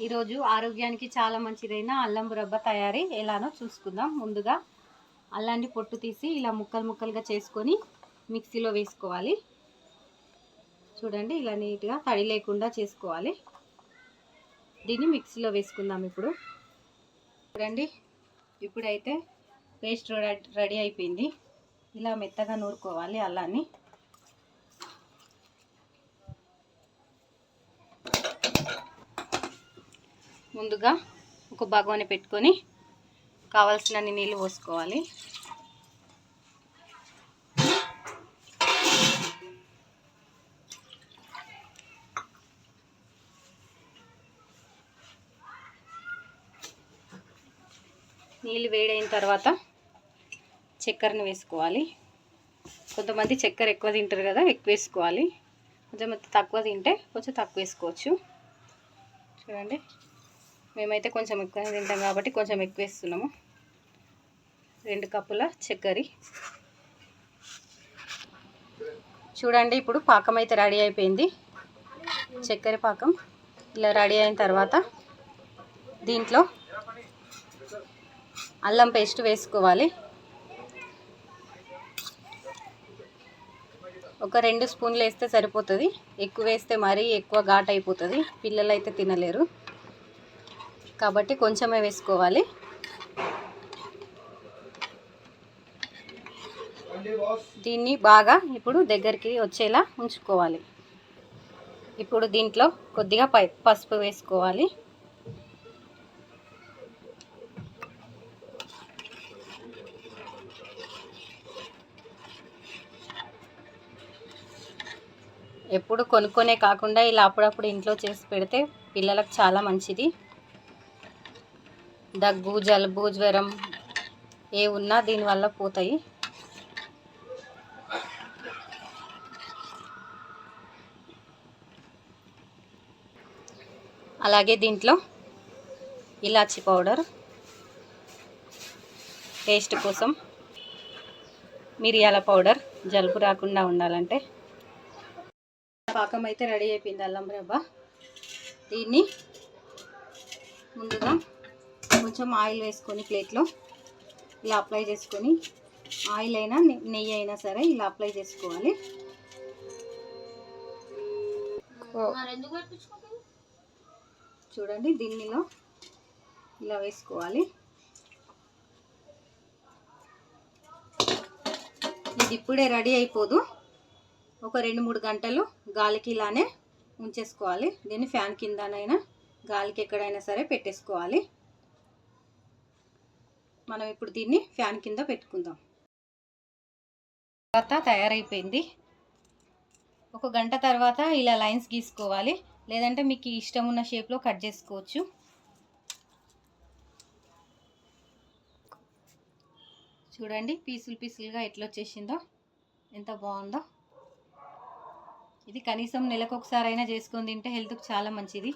ఈరోజు ఆరోగ్యానికి చాలా మంచిదైన అల్లం రబ్బ తయారీ ఎలానో చూసుకుందాం. ముందుగా అల్లాన్ని పొట్టు తీసి ఇలా ముక్కలు ముక్కలుగా చేసుకొని మిక్సీలో వేసుకోవాలి. చూడండి ఇలా నీట్గా తడి లేకుండా చేసుకోవాలి. దీన్ని మిక్సీలో వేసుకుందాం ఇప్పుడు. చూడండి ఇప్పుడైతే పేస్ట్ రెడీ అయిపోయింది. ఇలా మెత్తగా నూరుకోవాలి అల్లాన్ని. ముందుగా ఒక బగోని పెట్టుకొని కావాల్సినన్ని నీళ్ళు పోసుకోవాలి. నీళ్ళు వేడైన తర్వాత చక్కెరను వేసుకోవాలి. కొంతమంది చక్కెర ఎక్కువ తింటారు కదా ఎక్కువ వేసుకోవాలి. కొంచెం తక్కువ తింటే కొంచెం తక్కువ వేసుకోవచ్చు. చూడండి. మేమైతే కొంచెం ఎక్కువ తింటాం కాబట్టి కొంచెం ఎక్కువ వేస్తున్నాము. రెండు కప్పుల చక్కెర. చూడండి ఇప్పుడు పాకం అయితే రెడీ అయిపోయింది. చక్కెర పాకం ఇలా రెడీ అయిన తర్వాత దీంట్లో అల్లం పేస్ట్ వేసుకోవాలి. ఒక రెండు స్పూన్లు వేస్తే సరిపోతుంది. ఎక్కువ వేస్తే మరీ ఎక్కువ ఘాట్ అయిపోతుంది పిల్లలు అయితే తినలేరు. కాబట్టి కొంచెమే వేసుకోవాలి. దీన్ని బాగా ఇప్పుడు దగ్గరికి వచ్చేలా ఉంచుకోవాలి. ఇప్పుడు దీంట్లో కొద్దిగా పై పసుపు వేసుకోవాలి. ఎప్పుడు కొనుక్కొనే కాకుండా ఇలా అప్పుడప్పుడు ఇంట్లో చేసి పెడితే పిల్లలకు చాలా మంచిది. దగ్గు జలుబు జ్వరం ఏ ఉన్నా దీనివల్ల పోతాయి. అలాగే దీంట్లో ఇలాచి పౌడర్ టేస్ట్ కోసం మిరియాల పౌడర్ జలుబు రాకుండా ఉండాలంటే. పాకం అయితే రెడీ అయిపోయింది అల్లం రవ్వ. దీన్ని ముందుగా కొంచెం ఆయిల్ వేసుకొని ప్లేట్లో ఇలా అప్లై చేసుకొని ఆయిల్ అయినా నెయ్యి అయినా సరే ఇలా అప్లై చేసుకోవాలి. చూడండి దీనిలో ఇలా వేసుకోవాలి. ఇది ఇప్పుడే రెడీ అయిపోదు. ఒక రెండు మూడు గంటలు గాలికి ఇలానే ఉంచేసుకోవాలి. దీన్ని ఫ్యాన్ కిందనైనా గాలికి ఎక్కడైనా సరే పెట్టేసుకోవాలి. మనం ఇప్పుడు దీన్ని ఫ్యాన్ కింద పెట్టుకుందాం. తర్వాత తయారైపోయింది. ఒక గంట తర్వాత ఇలా లైన్స్ గీసుకోవాలి. లేదంటే మీకు ఇష్టం ఉన్న షేప్లో కట్ చేసుకోవచ్చు. చూడండి పీసులు పీసులుగా ఎట్లా వచ్చేసిందో ఎంత బాగుందో. ఇది కనీసం నెలకు ఒకసారైనా చేసుకొని తింటే హెల్త్కి చాలా మంచిది.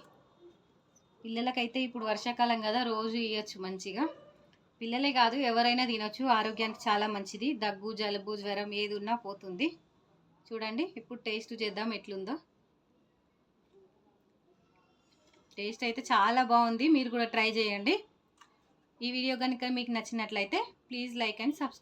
పిల్లలకైతే ఇప్పుడు వర్షాకాలం కదా రోజు ఇవ్వచ్చు మంచిగా. పిల్లలే కాదు ఎవరైనా తినొచ్చు. ఆరోగ్యానికి చాలా మంచిది. దగ్గు జలుబు జ్వరం ఏది ఉన్నా పోతుంది. చూడండి ఇప్పుడు టేస్ట్ చేద్దాం ఎట్లుందో. టేస్ట్ అయితే చాలా బాగుంది. మీరు కూడా ట్రై చేయండి. ఈ వీడియో కనుక మీకు నచ్చినట్లయితే ప్లీజ్ లైక్ అండ్ సబ్స్క్రైబ్.